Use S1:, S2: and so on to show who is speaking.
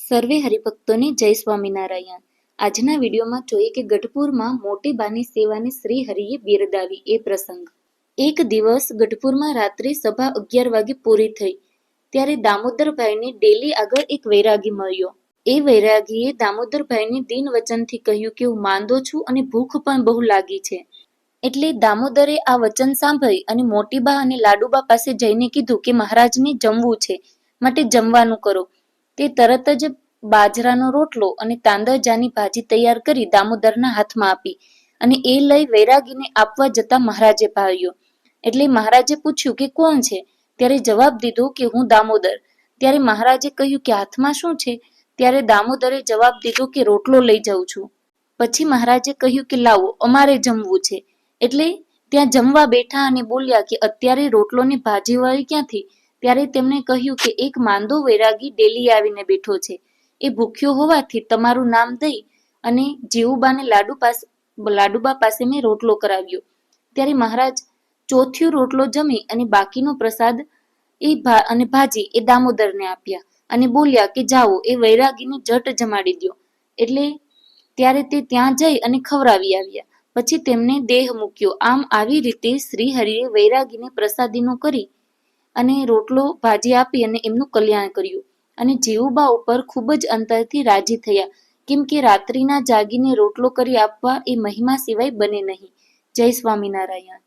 S1: સર્વે હરિભક્તોને જય સ્વામિનારાયણ. આજના વિડીયોમાં જોઈએ કે ગઢપુરમાં મોટી બાની સેવાને શ્રી હરિએ બિરદાવી એ પ્રસંગ. એક દિવસ ગઢપુરમાં રાત્રે સભા અગિયાર વાગે પૂરી થઈ, ત્યારે દામોદરભાઈને ડેલી આગળ એક વૈરાગી મળ્યો. એ વૈરાગીએ દામોદરભાઈને દિન વચનથી કહ્યું કે હું માંદો છું અને ભૂખ પણ બહુ લાગી છે. એટલે દામોદરે આ વચન સાંભળી અને મોટીબા અને લાડુબા પાસે જઈને કીધું કે મહારાજને જમવું છે, માટે જમવાનું કરો. તે તરત જ બાજરાનો રોટલો અને તાંદરજાની ભાજી તૈયાર કરી દામોદરના હાથમાં આપી અને એ લઈ વૈરાગીને આપવા જતા મહારાજે ભાવ્યો એટલે મહારાજે પૂછ્યું કે કોણ છે? ત્યારે જવાબ દીધો કે હું દામોદર. ત્યારે મહારાજે કહ્યું કે હાથમાં શું છે? ત્યારે દામોદરે જવાબ દીધો કે રોટલો લઈ જાઉં છું. પછી મહારાજે કહ્યું કે લાવો, અમારે જમવું છે. એટલે ત્યાં જમવા બેઠા અને બોલ્યા કે અત્યારે રોટલો ને ભાજી વાળી ક્યાંથી? ત્યારે તેમણે કહ્યું કે એક માંદો વૈરાગી ડેલી આવીને બેઠો છે. એ ભૂખ્યો હોવાથી તમારું નામ દઈ અને જીવુબાને લાડુ પાસે, લાડુબા પાસે મેં રોટલો કરાવ્યો. ત્યારે મહારાજ ચોથિયો રોટલો જમી અને બાકીનો પ્રસાદ એ અને ભાજી એ દામોદરને આપ્યા અને બોલ્યા કે જાઓ, એ વૈરાગીને જટ જમાડી દો એટલે ત્યારે તે ત્યાં જઈ અને ખવડાવી આવ્યા. પછી તેમને દેહ મૂક્યો. આમ આવી રીતે શ્રી હરિએ વૈરાગીને પ્રસાદીનો કરી અને રોટલો ભાજી આપી અને એમનું કલ્યાણ કર્યું. અને જીવુબા ઉપર ખૂબ જ અંતરથી રાજી થયા. કેમ કે રાત્રિના જાગીને રોટલો કરી આપવા એ મહિમા સિવાય બને નહીં. જય સ્વામિનારાયણ.